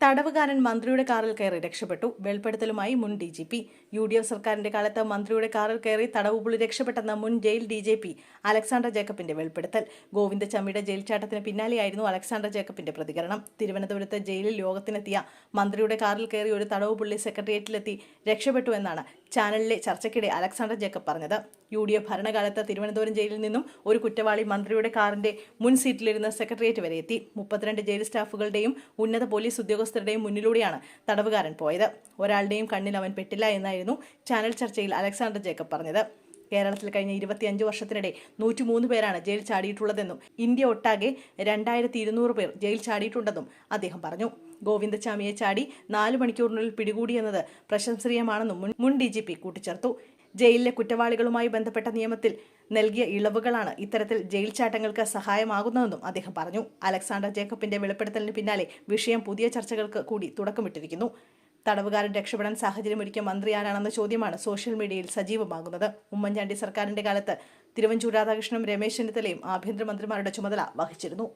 തടവുകാരൻ മന്ത്രിയുടെ കാറിൽ കയറി രക്ഷപ്പെട്ടു. വെളിപ്പെടുത്തലുമായി മുൻ D G P U D F സർക്കാരിന്റെ കാലത്ത് മന്ത്രിയുടെ കാറിൽ കയറി തടവുപുള്ളി രക്ഷപ്പെട്ടെന്ന മുൻ jail D J P Alexander ജേക്കബിന്റെ വെളിപ്പെടുത്തൽ. ഗോവിന്ദചമ്മിയുടെ ജയിൽ ചാട്ടത്തിന് പിന്നാലെയായിരുന്നു അലക്സാണ്ടർ ജേക്കബിന്റെ പ്രതികരണം. തിരുവനന്തപുരത്ത് ജയിലിൽ യോഗത്തിനെത്തിയ മന്ത്രിയുടെ കാറിൽ കയറി ഒരു തടവുപുള്ളി സെക്രട്ടേറിയറ്റിലെത്തി രക്ഷപ്പെട്ടു എന്നാണ് ചാനലിലെ ചർച്ചയ്ക്കിടെ അലക്സാണ്ടർ ജേക്കബ് പറഞ്ഞത്. യു ഡി എഫ് ഭരണകാലത്ത് തിരുവനന്തപുരം ജയിലിൽ നിന്നും ഒരു കുറ്റവാളി മന്ത്രിയുടെ കാറിന്റെ മുൻ സീറ്റിലിരുന്ന് സെക്രട്ടേറിയറ്റ് വരെ എത്തി. മുപ്പത്തിരണ്ട് ജയിൽ സ്റ്റാഫുകളുടെയും ഉന്നത പോലീസ് ഉദ്യോഗസ്ഥരുടെയും മുന്നിലൂടെയാണ് തടവുകാരൻ പോയത്. ഒരാളുടെയും കണ്ണിൽ അവൻ പെട്ടില്ല എന്നായിരുന്നു ചാനൽ ചർച്ചയിൽ അലക്സാണ്ടർ ജേക്കബ് പറഞ്ഞത്. കേരളത്തിൽ കഴിഞ്ഞ ഇരുപത്തിയഞ്ച് വർഷത്തിനിടെ നൂറ്റിമൂന്ന് പേരാണ് ജയിൽ ചാടിയിട്ടുള്ളതെന്നും ഇന്ത്യ ഒട്ടാകെ രണ്ടായിരത്തി ഇരുന്നൂറ് പേർ ജയിൽ ചാടിയിട്ടുണ്ടെന്നും അദ്ദേഹം പറഞ്ഞു. ഗോവിന്ദചാമിയെ ചാടി നാല് മണിക്കൂറിനുള്ളിൽ പിടികൂടിയെന്നത് പ്രശംസനീയമാണെന്നും മുൻ ഡി ജി പി കൂട്ടിച്ചേർത്തു. ജയിലിലെ കുറ്റവാളികളുമായി ബന്ധപ്പെട്ട നിയമത്തിൽ നൽകിയ ഇളവുകളാണ് ഇത്തരത്തിൽ ജയിൽ ചാട്ടങ്ങൾക്ക് സഹായമാകുന്നതെന്നും അദ്ദേഹം പറഞ്ഞു. അലക്സാണ്ടർ ജേക്കബിന്റെ വെളിപ്പെടുത്തലിന് പിന്നാലെ വിഷയം പുതിയ ചർച്ചകൾക്ക് കൂടി തുടക്കമിട്ടിരിക്കുന്നു. തടവുകാരൻ രക്ഷപ്പെടാൻ സാഹചര്യമൊരുക്കിയ മന്ത്രി ആരാണെന്ന ചോദ്യമാണ് സോഷ്യൽ മീഡിയയിൽ സജീവമാകുന്നത്. ഉമ്മൻചാണ്ടി സർക്കാരിന്റെ കാലത്ത് തിരുവഞ്ചൂർ രാധാകൃഷ്ണനും രമേശ് ചെന്നിത്തലയും ആഭ്യന്തരമന്ത്രിമാരുടെ ചുമതല വഹിച്ചിരുന്നു.